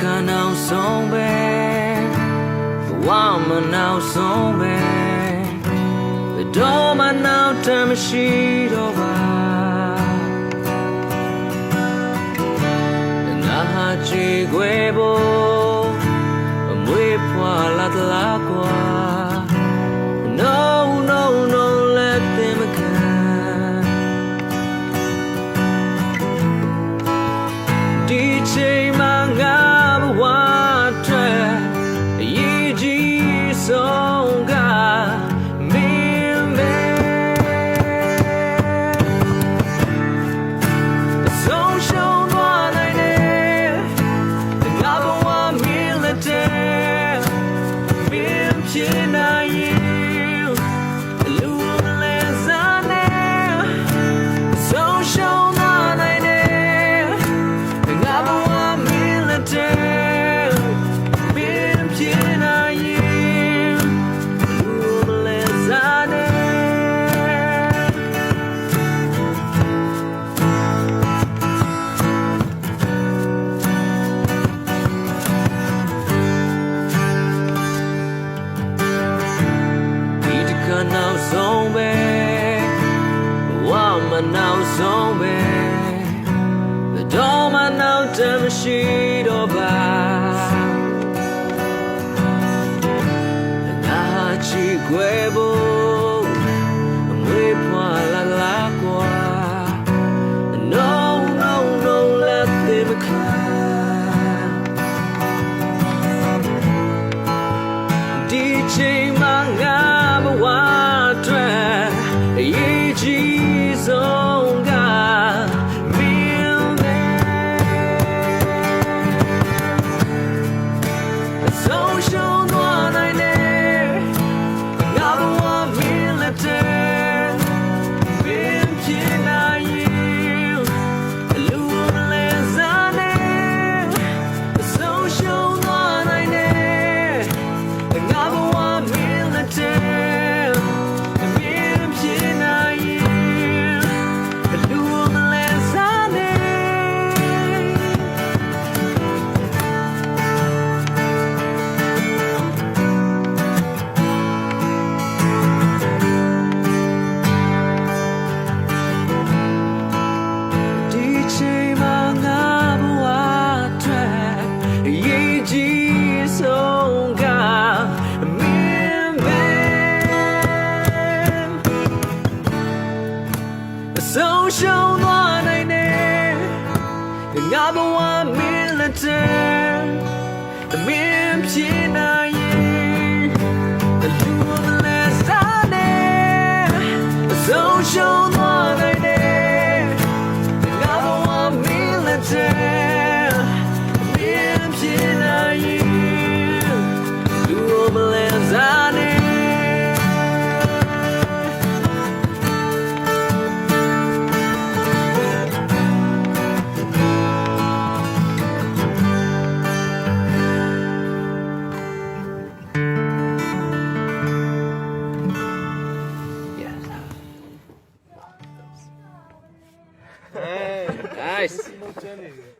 ခါနောက်ဆုံးပဲဝမ်းမနောက်ဆုံးပဲဘယ်တော့မှနောက်တမ်းမရှိတော့ပါငါဟာကြည်ခွေဖို့ ဆုံးကမင်းပဲဆုံးရှုံးသွားနိုင်တယ်ငါဘဝမင်းလက်ထဲမင်းဖြစ်နိုင်ရင် မနောက်ဆုံးပဲဘယ် ဆုံးရှုံးသွားနိုင်တယ်ငါဘဝမင်းလက်ထဲမင်းဖြစ်နိုင်ရင်လူလည်းစားတယ်ဆုံးရှုံးသွား चलेगा